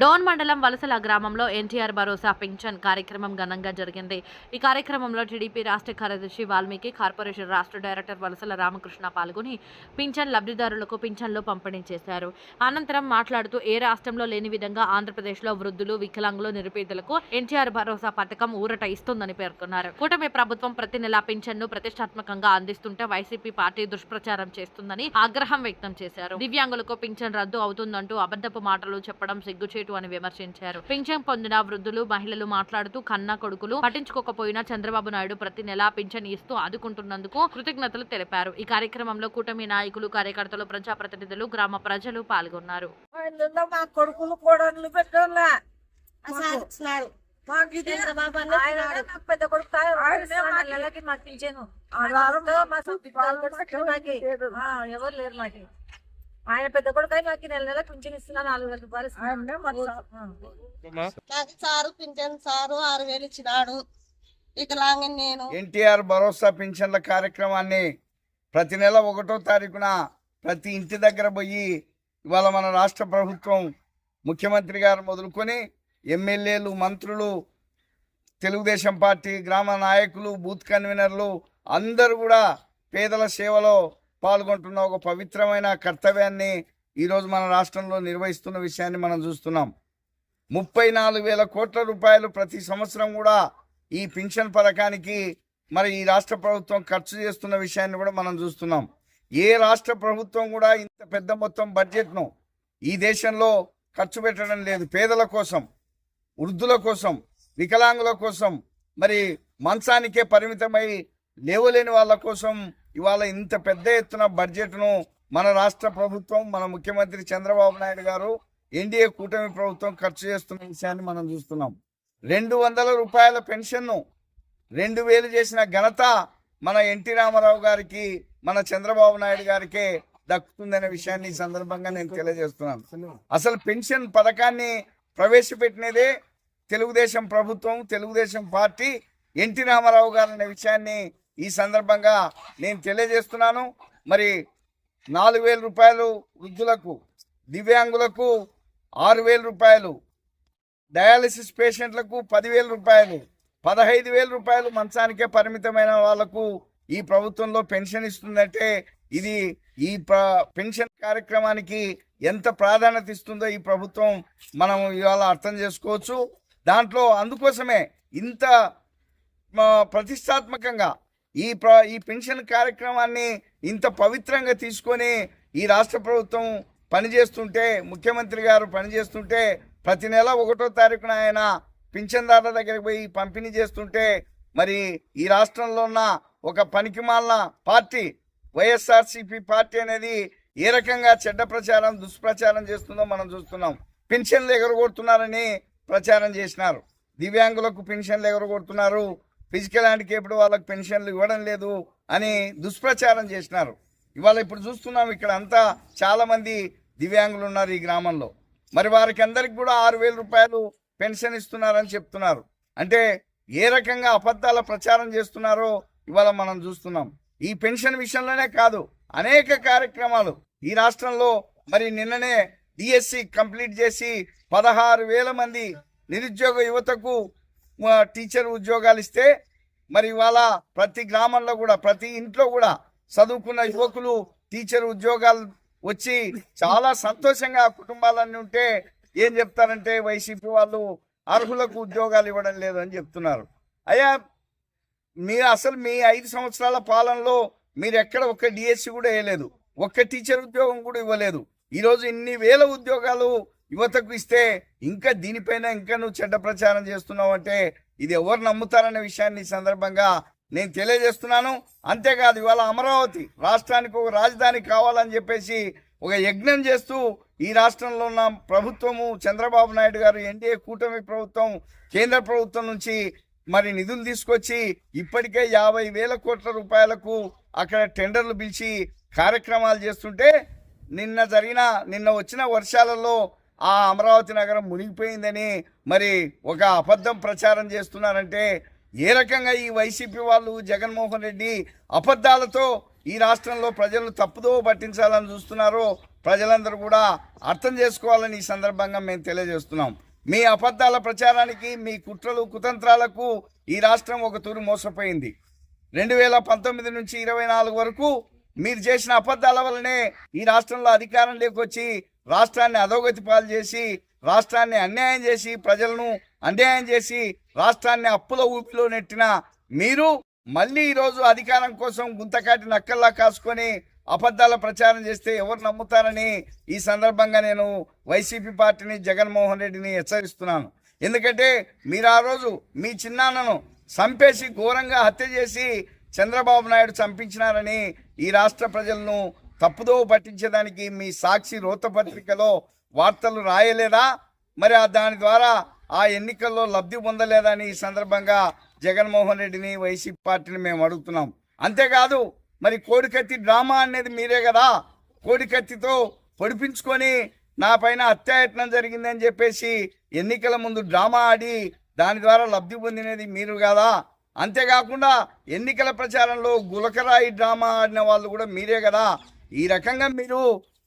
డోన్ మండలం వలసల గ్రామంలో ఎన్టీఆర్ భరోసా పింఛన్ కార్యక్రమం ఘనంగా జరిగింది. ఈ కార్యక్రమంలో టీడీపీ రాష్ట్ర కార్యదర్శి వాల్మీకి కార్పొరేషన్ రాష్ట్ర డైరెక్టర్ వలసల రామకృష్ణ పాల్గొని పింఛన్ లబ్ధిదారులకు పింఛన్లు పంపిణీ చేశారు. అనంతరం మాట్లాడుతూ ఏ రాష్ట్రంలో లేని విధంగా ఆంధ్రప్రదేశ్లో వృద్ధులు వికలాంగులు నిరుపేదలకు ఎన్టీఆర్ భరోసా పథకం ఊరట ఇస్తుందని పేర్కొన్నారు. కూటమి ప్రభుత్వం ప్రతి నెలా పింఛన్ను ప్రతిష్టాత్మకంగా అందిస్తుంటే వైసీపీ పార్టీ దుష్ప్రచారం చేస్తుందని ఆగ్రహం వ్యక్తం చేశారు. దివ్యాంగులకు పింఛన్ రద్దు అవుతుందంటూ అబద్ధపు మాటలు చెప్పడం సిగ్గుచేటు అని విమర్శించారు. పింఛన్ పొందిన వృద్ధులు మహిళలు మాట్లాడుతూ కన్నా కొడుకులు పట్టించుకోకపోయినా చంద్రబాబు నాయుడు ప్రతి నెలా పింఛన్ ఇస్తూ ఆదుకుంటున్నందుకు కృతజ్ఞతలు తెలిపారు. ఈ కార్యక్రమంలో కూటమి నాయకులు కార్యకర్తలు ప్రజాప్రతినిధులు గ్రామ ప్రజలు పాల్గొన్నారు. కొడుకులు పెద్ద కొడుకు నెలకి మాకు ఎవరు లేరు మాకి. ఆయన పెద్ద కొడుకు అయి మాకు నెల నెల పింఛన్ ఇస్తున్నా నాలుగు వేల రూపాయలు. నాకు సారు పింఛన్ సారు ఆరు వేలు ఇచ్చినాడు. నేను. ఎన్టీఆర్ భరోసా పింఛన్ల కార్యక్రమాన్ని ప్రతి నెల ఒకటో తారీఖున ప్రతి ఇంటి దగ్గర పోయి ఇవాళ మన రాష్ట్ర ప్రభుత్వం ముఖ్యమంత్రి గారు మొదలుకొని ఎమ్మెల్యేలు మంత్రులు తెలుగుదేశం పార్టీ గ్రామ నాయకులు బూత్ కన్వీనర్లు అందరూ కూడా పేదల సేవలో పాల్గొంటున్న ఒక పవిత్రమైన కర్తవ్యాన్ని ఈరోజు మన రాష్ట్రంలో నిర్వహిస్తున్న విషయాన్ని మనం చూస్తున్నాం. ముప్పై నాలుగు వేల కోట్ల రూపాయలు ప్రతి సంవత్సరం కూడా ఈ పింఛన్ పథకానికి మరి ఈ రాష్ట్ర ప్రభుత్వం ఖర్చు చేస్తున్న విషయాన్ని కూడా మనం చూస్తున్నాం. ఏ రాష్ట్ర ప్రభుత్వం కూడా ఇంత పెద్ద మొత్తం బడ్జెట్ను ఈ దేశంలో ఖర్చు పెట్టడం లేదు. పేదల కోసం వృద్ధుల కోసం వికలాంగుల కోసం మరి మంచానికే పరిమితమై లేవలేని వాళ్ళ కోసం ఇవాళ ఇంత పెద్ద ఎత్తున బడ్జెట్ను మన రాష్ట్ర ప్రభుత్వం మన ముఖ్యమంత్రి చంద్రబాబు నాయుడు గారు ఎన్డీఏ కూటమి ప్రభుత్వం ఖర్చు చేస్తున్న విషయాన్ని మనం చూస్తున్నాం. రెండు వందల రూపాయల పెన్షన్ను రెండు వేలు చేసిన ఘనత మన ఎన్టీ రామారావు గారికి మన చంద్రబాబు నాయుడు గారికే దక్కుతుందనే విషయాన్ని ఈ సందర్భంగా నేను తెలియజేస్తున్నాను. అసలు పెన్షన్ పథకాన్ని ప్రవేశపెట్టినదే తెలుగుదేశం ప్రభుత్వం తెలుగుదేశం పార్టీ ఎన్టీ రామారావు గారు అనే విషయాన్ని ఈ సందర్భంగా నేను తెలియజేస్తున్నాను. మరి నాలుగు వేల రూపాయలు వృద్ధులకు దివ్యాంగులకు ఆరు వేల రూపాయలు డయాలసిస్ పేషెంట్లకు పదివేల రూపాయలు పదహైదు వేల రూపాయలు మంచానికే పరిమితమైన వాళ్ళకు ఈ ప్రభుత్వంలో పెన్షన్ ఇస్తుందంటే ఇది ఈ పెన్షన్ కార్యక్రమానికి ఎంత ప్రాధాన్యత ఇస్తుందో ఈ ప్రభుత్వం మనం ఇవాళ అర్థం చేసుకోవచ్చు. దాంట్లో అందుకోసమే ఇంత ప్రతిష్టాత్మకంగా ఈ ప్ర ఈ పెన్షన్ కార్యక్రమాన్ని ఇంత పవిత్రంగా తీసుకొని ఈ రాష్ట్ర ప్రభుత్వం పనిచేస్తుంటే ముఖ్యమంత్రి గారు పనిచేస్తుంటే ప్రతి నెల ఒకటో తారీఖున ఆయన పింఛన్దారుల దగ్గరికి పోయి పంపిణీ చేస్తుంటే మరి ఈ రాష్ట్రంలో ఉన్న ఒక పనికిమాలిన పార్టీ వైఎస్ఆర్సీపీ పార్టీ అనేది ఏ రకంగా చెడ్డ ప్రచారం దుష్ప్రచారం చేస్తుందో మనం చూస్తున్నాం. పెన్షన్లు ఎగరగొడుతున్నారని ప్రచారం చేసినారు. దివ్యాంగులకు పెన్షన్లు ఎగరగొడుతున్నారు. ఫిజికల్ హ్యాండికేప్డ్ వాళ్ళకి పెన్షన్లు ఇవ్వడం లేదు అని దుష్ప్రచారం చేసినారు. ఇవాళ ఇప్పుడు చూస్తున్నాం ఇక్కడ అంతా చాలామంది దివ్యాంగులు ఉన్నారు ఈ గ్రామంలో. మరి వారికి అందరికి కూడా ఆరు వేల రూపాయలు పెన్షన్ ఇస్తున్నారని చెప్తున్నారు. అంటే ఏ రకంగా అబద్ధాల ప్రచారం చేస్తున్నారో ఇవాళ మనం చూస్తున్నాం. ఈ పెన్షన్ విషయంలోనే కాదు అనేక కార్యక్రమాలు ఈ రాష్ట్రంలో మరి నిన్ననే డిఎస్సి కంప్లీట్ చేసి పదహారు వేల మంది నిరుద్యోగ యువతకు టీచర్ ఉద్యోగాలు ఇస్తే మరి ఇవాళ ప్రతి గ్రామంలో కూడా ప్రతి ఇంట్లో కూడా చదువుకున్న యువకులు టీచర్ ఉద్యోగాలు వచ్చి చాలా సంతోషంగా కుటుంబాలన్నీ ఉంటే ఏం చెప్తారంటే వైసీపీ వాళ్ళు అర్హులకు ఉద్యోగాలు ఇవ్వడం లేదు అని చెప్తున్నారు. అయ్యా మీరు అసలు మీ ఐదు సంవత్సరాల పాలనలో మీరు ఎక్కడ ఒక్క డిఎస్సి కూడా వేయలేదు ఒక్క టీచర్ ఉద్యోగం కూడా ఇవ్వలేదు. ఈరోజు ఇన్ని వేల ఉద్యోగాలు యువతకు ఇస్తే ఇంకా దీనిపైన ఇంకా నువ్వు చెడ్డ ప్రచారం చేస్తున్నావు అంటే ఇది ఎవరు నమ్ముతారనే విషయాన్ని సందర్భంగా నేను తెలియజేస్తున్నాను. అంతేకాదు ఇవాళ అమరావతి రాష్ట్రానికి ఒక రాజధాని కావాలని చెప్పేసి ఒక యజ్ఞం చేస్తూ ఈ రాష్ట్రంలో ఉన్న ప్రభుత్వము చంద్రబాబు నాయుడు గారు ఎన్డీఏ కూటమి ప్రభుత్వం కేంద్ర ప్రభుత్వం నుంచి మరి నిధులు తీసుకొచ్చి ఇప్పటికే యాభై వేల కోట్ల రూపాయలకు అక్కడ టెండర్లు పిలిచి కార్యక్రమాలు చేస్తుంటే నిన్న జరిగిన నిన్న వచ్చిన వర్షాలలో ఆ అమరావతి నగరం మునిగిపోయిందని మరి ఒక అబద్ధం ప్రచారం చేస్తున్నారంటే ఏ రకంగా ఈ వైసీపీ వాళ్ళు జగన్మోహన్ రెడ్డి అబద్ధాలతో ఈ రాష్ట్రంలో ప్రజలు తప్పుదో పట్టించాలని చూస్తున్నారో ప్రజలందరూ కూడా అర్థం చేసుకోవాలని ఈ సందర్భంగా మేము తెలియజేస్తున్నాం. మీ అబద్ధాల ప్రచారానికి మీ కుట్రలు కుతంత్రాలకు ఈ రాష్ట్రం ఒక తూరు మోసపోయింది. రెండు వేల పంతొమ్మిది నుంచి ఇరవై నాలుగు వరకు మీరు చేసిన అబద్ధాల వల్లనే ఈ రాష్ట్రంలో అధికారం లేకొచ్చి రాష్ట్రాన్ని అధోగతి పాలు చేసి రాష్ట్రాన్ని అన్యాయం చేసి ప్రజలను అన్యాయం చేసి రాష్ట్రాన్ని అప్పుల ఊపిలో నెట్టిన మీరు మళ్ళీ ఈరోజు అధికారం కోసం గుంతకాటి నక్కల్లా కాసుకొని అబద్ధాల ప్రచారం చేస్తే ఎవరు నమ్ముతారని ఈ సందర్భంగా నేను వైసీపీ పార్టీని జగన్మోహన్ రెడ్డిని హెచ్చరిస్తున్నాను. ఎందుకంటే మీరు ఆ రోజు మీ చిన్నాన్నను చంపేసి ఘోరంగా హత్య చేసి చంద్రబాబు నాయుడు చంపించినారని ఈ రాష్ట్ర ప్రజలను తప్పుదో పట్టించేదానికి మీ సాక్షి రోతపత్రికలో వార్తలు రాయలేదా? మరి ఆ దాని ద్వారా ఆ ఎన్నికల్లో లబ్ధి పొందలేదని ఈ సందర్భంగా జగన్మోహన్ రెడ్డిని వైసీపీ పార్టీని మేము అడుగుతున్నాం. అంతేకాదు మరి కోడికత్తి డ్రామా అనేది మీరే కదా? కోడికత్తితో పొడిపించుకొని నా పైన అత్యాయత్నం జరిగిందని చెప్పేసి ఎన్నికల ముందు డ్రామా ఆడి దాని ద్వారా లబ్ధి పొందినది మీరు కదా? అంతేకాకుండా ఎన్నికల ప్రచారంలో గులకరాయి డ్రామా ఆడిన వాళ్ళు కూడా మీరే కదా? ఈ రకంగా మీరు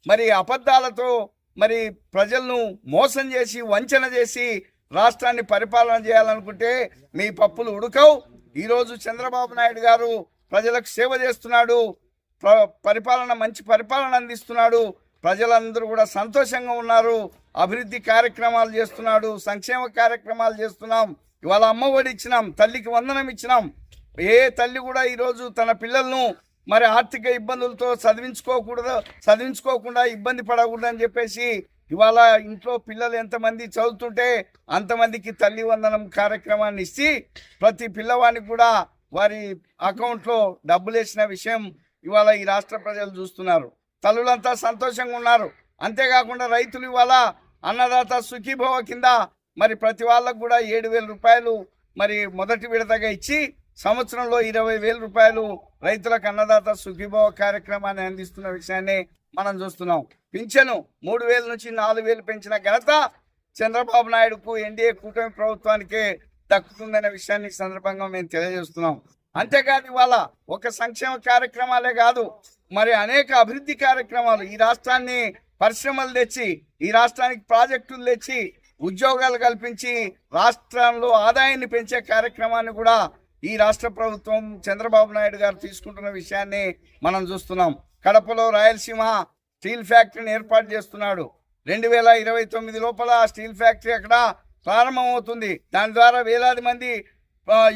మరి అబద్ధాలతో మరి ప్రజలను మోసం చేసి వంచన చేసి రాష్ట్రాన్ని పరిపాలన చేయాలనుకుంటే మీ పప్పులు ఉడకవు. ఈరోజు చంద్రబాబు నాయుడు గారు ప్రజలకు సేవ చేస్తున్నాడు పరిపాలన మంచి పరిపాలన అందిస్తున్నాడు. ప్రజలందరూ కూడా సంతోషంగా ఉన్నారు. అభివృద్ధి కార్యక్రమాలు చేస్తున్నాడు సంక్షేమ కార్యక్రమాలు చేస్తున్నాం. ఇవాళ అమ్మ ఒడి ఇచ్చినాం తల్లికి వందనం ఇచ్చినాం. ఏ తల్లి కూడా ఈరోజు తన పిల్లలను మరి ఆర్థిక ఇబ్బందులతో చదివించుకోకూడదు చదివించుకోకుండా ఇబ్బంది పడకూడదు అని చెప్పేసి ఇవాళ ఇంట్లో పిల్లలు ఎంతమంది చదువుతుంటే అంతమందికి తల్లి వందనం కార్యక్రమాన్ని ఇచ్చి ప్రతి పిల్లవాడికి కూడా వారి అకౌంట్లో డబ్బులు వేసిన విషయం ఇవాళ ఈ రాష్ట్ర ప్రజలు చూస్తున్నారు. తల్లులంతా సంతోషంగా ఉన్నారు. అంతేకాకుండా రైతులు ఇవాళ అన్నదాత సుఖీభవ కింద మరి ప్రతి వాళ్ళకు కూడా ఏడు వేల రూపాయలు మరి మొదటి విడతగా ఇచ్చి సంవత్సరంలో ఇరవై వేల రూపాయలు రైతులకు అన్నదాత సుఖీభవ కార్యక్రమాన్ని అందిస్తున్న విషయాన్ని మనం చూస్తున్నాం. పింఛను మూడు వేల నుంచి నాలుగు వేలు పెంచిన ఘనత చంద్రబాబు నాయుడుకు ఎన్డీఏ కూటమి ప్రభుత్వానికే దక్కుతుందనే విషయాన్ని సందర్భంగా మేము తెలియజేస్తున్నాం. అంతేకాదు ఇవాళ ఒక సంక్షేమ కార్యక్రమాలే కాదు మరి అనేక అభివృద్ధి కార్యక్రమాలు. ఈ రాష్ట్రాన్ని పరిశ్రమలు తెచ్చి ఈ రాష్ట్రానికి ప్రాజెక్టులు తెచ్చి ఉద్యోగాలు కల్పించి రాష్ట్రంలో ఆదాయాన్ని పెంచే కార్యక్రమాన్ని కూడా ఈ రాష్ట్ర ప్రభుత్వం చంద్రబాబు నాయుడు గారు తీసుకుంటున్న విషయాన్ని మనం చూస్తున్నాం. కడపలో రాయలసీమ స్టీల్ ఫ్యాక్టరీని ఏర్పాటు చేస్తున్నాడు. రెండు వేల ఇరవై తొమ్మిది లోపల స్టీల్ ఫ్యాక్టరీ అక్కడ ప్రారంభమవుతుంది. దాని ద్వారా వేలాది మంది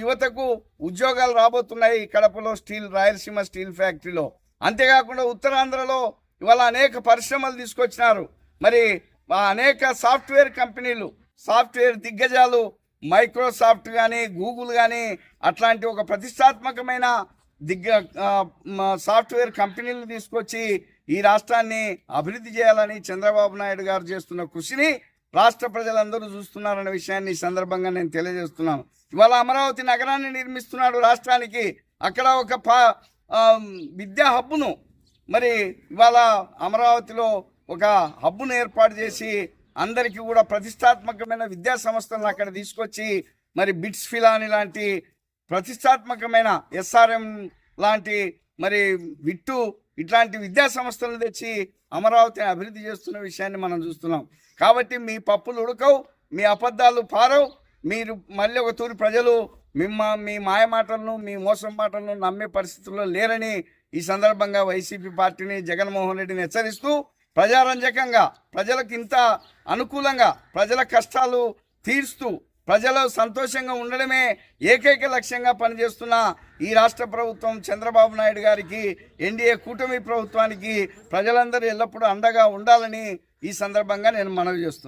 యువతకు ఉద్యోగాలు రాబోతున్నాయి కడపలో స్టీల్ రాయలసీమ స్టీల్ ఫ్యాక్టరీలో. అంతేకాకుండా ఉత్తరాంధ్రలో ఇవాళ అనేక పరిశ్రమలు తీసుకొచ్చినారు. మరి అనేక సాఫ్ట్వేర్ కంపెనీలు సాఫ్ట్వేర్ దిగ్గజాలు మైక్రోసాఫ్ట్ కానీ గూగుల్ కానీ అట్లాంటి ఒక ప్రతిష్టాత్మకమైన దిగ్గ సాఫ్ట్వేర్ కంపెనీలు తీసుకొచ్చి ఈ రాష్ట్రాన్ని అభివృద్ధి చేయాలని చంద్రబాబు నాయుడు గారు చేస్తున్న కృషిని రాష్ట్ర ప్రజలందరూ చూస్తున్నారన్న విషయాన్ని ఈ సందర్భంగా నేను తెలియజేస్తున్నాను. ఇవాళ అమరావతి నగరాన్ని నిర్మిస్తున్నాడు రాష్ట్రానికి. అక్కడ ఒక పా విద్యా హబ్బును. మరి ఇవాళ అమరావతిలో ఒక హబ్బును ఏర్పాటు చేసి అందరికీ కూడా ప్రతిష్టాత్మకమైన విద్యా సంస్థలను అక్కడ తీసుకొచ్చి మరి బిట్స్ ఫిలాని లాంటి ప్రతిష్టాత్మకమైన ఎస్ఆర్ఎం లాంటి మరి విట్టు ఇట్లాంటి విద్యా సంస్థలను తెచ్చి అమరావతిని అభివృద్ధి చేస్తున్న విషయాన్ని మనం చూస్తున్నాం. కాబట్టి మీ పప్పులు ఉడకవు మీ అబద్ధాలు పారవు మీరు మళ్ళీ ఒక తూరి ప్రజలు మిమ్మ మీ మాయ మాటలను మీ మోసం మాటలను నమ్మే పరిస్థితుల్లో లేరని ఈ సందర్భంగా వైసీపీ పార్టీని జగన్మోహన్ రెడ్డిని హెచ్చరిస్తూ ప్రజారంజకంగా ప్రజలకు ఇంత అనుకూలంగా ప్రజల కష్టాలు తీరుస్తూ ప్రజలు సంతోషంగా ఉండడమే ఏకైక లక్ష్యంగా పనిచేస్తున్న ఈ రాష్ట్ర ప్రభుత్వం చంద్రబాబు నాయుడు గారికి ఎన్డీఏ కూటమి ప్రభుత్వానికి ప్రజలందరూ ఎల్లప్పుడూ అండగా ఉండాలని ఈ సందర్భంగా నేను మనవి చేస్తున్నాను.